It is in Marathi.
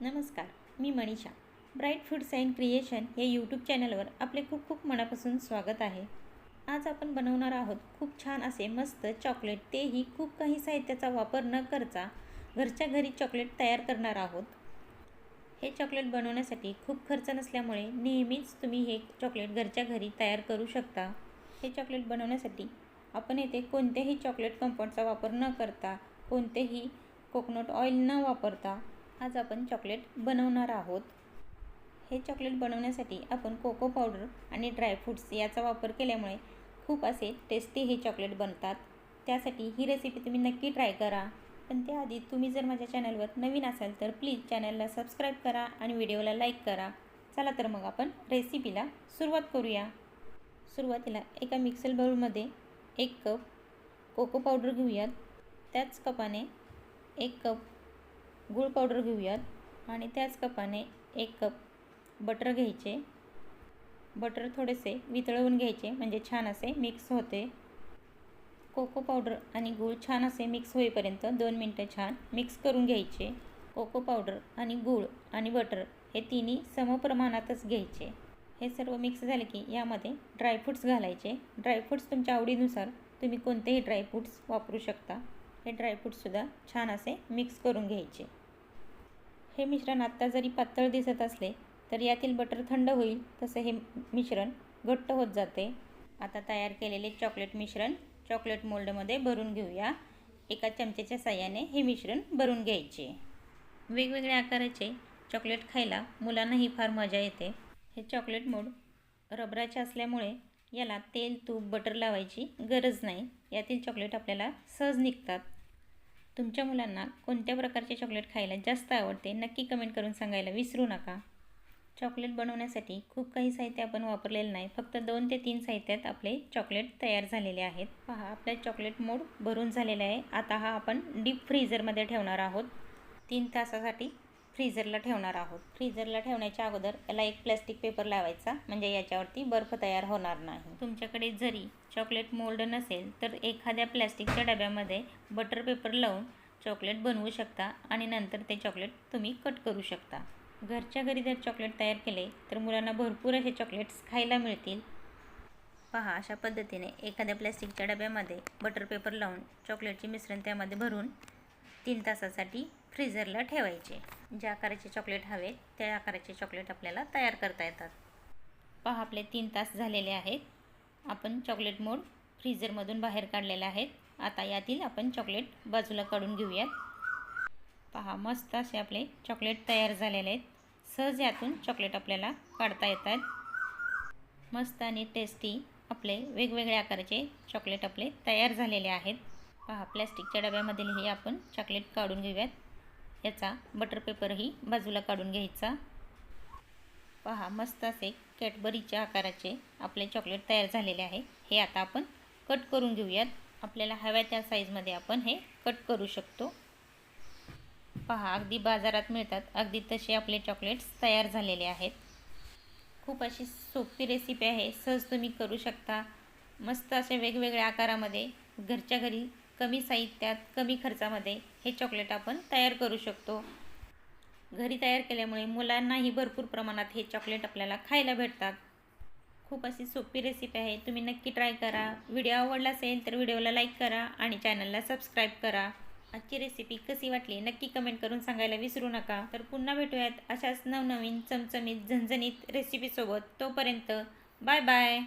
नमस्कार मी Manisha. Bright foods and creation या यूट्यूब चॅनलवर आपले खूप खूप मनापासून स्वागत आहे. आज आपण बनवणार आहोत खूप छान असे मस्त चॉकलेट. तेही खूप काही साहित्याचा वापर न करता घरच्या घरी चॉकलेट तयार करणार आहोत. हे चॉकलेट बनवण्यासाठी खूप खर्च नसल्यामुळे नेहमीच तुम्ही हे चॉकलेट घरच्या घरी तयार करू शकता. हे चॉकलेट बनवण्यासाठी आपण येथे कोणत्याही चॉकलेट कंपाऊंडचा वापर न करता कोणतेही कोकोनट ऑइल न वापरता आज आपण चॉकलेट बनवणार आहोत. हे चॉकलेट बनवण्यासाठी आपण कोको पावडर आणि ड्रायफ्रूट्स याचा वापर केल्यामुळे खूप असे टेस्टी हे चॉकलेट बनतात. त्यासाठी ही रेसिपी तुम्ही नक्की ट्राय करा. पण त्याआधी तुम्ही जर माझ्या चॅनलवर नवीन असाल तर प्लीज चॅनलला सबस्क्राईब करा आणि व्हिडिओला लाईक करा. चला तर मग आपण रेसिपीला सुरुवात करूया. सुरुवातीला एका मिक्सर बाउलमध्ये एक कप कोको पावडर घेऊयात. त्याच कपाने एक कप गूळ पावडर घेऊयात आणि त्याच कपाने एक कप बटर घ्यायचे. बटर थोडेसे वितळवून घ्यायचे म्हणजे छान असे मिक्स होते. कोको पावडर आणि गूळ छान असे मिक्स होईपर्यंत दोन मिनटं छान मिक्स करून घ्यायचे. कोको पावडर आणि गूळ आणि बटर हे तिन्ही समप्रमाणातच घ्यायचे. हे सर्व मिक्स झाले की यामध्ये ड्रायफ्रूट्स घालायचे. ड्रायफ्रूट्स तुमच्या आवडीनुसार तुम्ही कोणतेही ड्रायफ्रूट्स वापरू शकता. हे ड्रायफ्रूट्ससुद्धा छान असे मिक्स करून घ्यायचे. हे मिश्रण आत्ता जरी पातळ दिसत असले तर यातील बटर थंड होईल तसे हे मिश्रण घट्ट होत जाते. आता तयार केलेले चॉकलेट मिश्रण चॉकलेट मोल्डमध्ये भरून घेऊया. एका चमच्याच्या साह्याने हे मिश्रण भरून घ्यायचे. वेगवेगळ्या आकाराचे चॉकलेट खायला मुलांनाही फार मजा येते. हे चॉकलेट मोड रबराचे असल्यामुळे याला तेल तूप बटर लावायची गरज नाही. यातील चॉकलेट आपल्याला सहज निघतात. तुमच्या मुलांना कोणत्या प्रकारचे चॉकलेट खायला जास्त आवडते नक्की कमेंट करून सांगायला विसरू नका. चॉकलेट बनवण्यासाठी खूप काही साहित्य आपण वापरलेलं नाही फक्त दोन ते तीन साहित्यात आपले चॉकलेट तयार झालेले आहेत. पहा आपल्या चॉकलेट मोड भरून झालेला आहे. आता हा आपण डीप फ्रीझरमध्ये ठेवणार आहोत. तीन तासासाठी फ्रीझरला ठेवणार आहोत. फ्रीझरला ठेवण्याच्या अगोदर याला एक प्लॅस्टिक पेपर लावायचा म्हणजे याच्यावरती बर्फ तयार होणार नाही. तुमच्याकडे जरी चॉकलेट मोल्ड नसेल तर एखाद्या प्लॅस्टिकच्या डब्यामध्ये बटर पेपर लावून चॉकलेट बनवू शकता आणि नंतर ते चॉकलेट तुम्ही कट करू शकता. घरच्या घरी जर चॉकलेट तयार केले तर मुलांना भरपूर असे चॉकलेट्स खायला मिळतील. पहा अशा पद्धतीने एखाद्या प्लॅस्टिकच्या डब्यामध्ये बटर पेपर लावून चॉकलेटचे मिश्रण त्यामध्ये भरून तीन तासासाठी फ्रीझरला ठेवायचे. ज्या आकाराचे चॉकलेट हवे त्या आकाराचे चॉकलेट आपल्याला तयार करता येतात. पहा आपले तीन तास झालेले आहेत. आपण चॉकलेट मोड फ्रीझरमधून बाहेर काढलेले आहेत आता यातील आपण चॉकलेट बाजूला काढून घेऊयात. पहा मस्त असे आपले चॉकलेट तयार झालेले आहेत. सहज यातून चॉकलेट आपल्याला काढता येतात. मस्त आणि टेस्टी आपले वेगवेगळ्या आकाराचे चॉकलेट आपले तयार झालेले आहेत. पहा प्लॅस्टिकच्या डब्यामधील हे आपण चॉकलेट काढून घेऊयात. याचा बटर पेपरही बाजूला काढून घ्यायचा. पहा मस्त असे कॅटबरीच्या आकाराचे आपले चॉकलेट तयार झालेले आहे. हे आता आपण कट करून घेऊयात. आपल्याला हव्या त्या साईजमध्ये आपण हे कट करू शकतो. पहा अगदी बाजारात मिळतात. अगदी तसे आपले चॉकलेट्स तयार झालेले आहेत. खूप अशी सोपी रेसिपी आहे. सहज तुम्ही करू शकता. मस्त असे वेगवेगळ्या आकारामध्ये घरच्या घरी कमी साहित्यात कमी खर्चामध्ये हे चॉकलेट आपण तयार करू शकतो. घरी तयार केल्यामुळे मुलांनाही भरपूर प्रमाणात हे चॉकलेट आपल्याला खायला भेटतात. खूप अशी सोपी रेसिपी आहे. तुम्ही नक्की ट्राय करा. व्हिडिओ आवडला असेल तर व्हिडिओला लाईक करा आणि चॅनलला सबस्क्राईब करा. आजची रेसिपी कशी वाटली नक्की कमेंट करून सांगायला विसरू नका. तर पुन्हा भेटूयात अशाच नवनवीन चमचमीत झणझणीत रेसिपीसोबत तोपर्यंत बाय बाय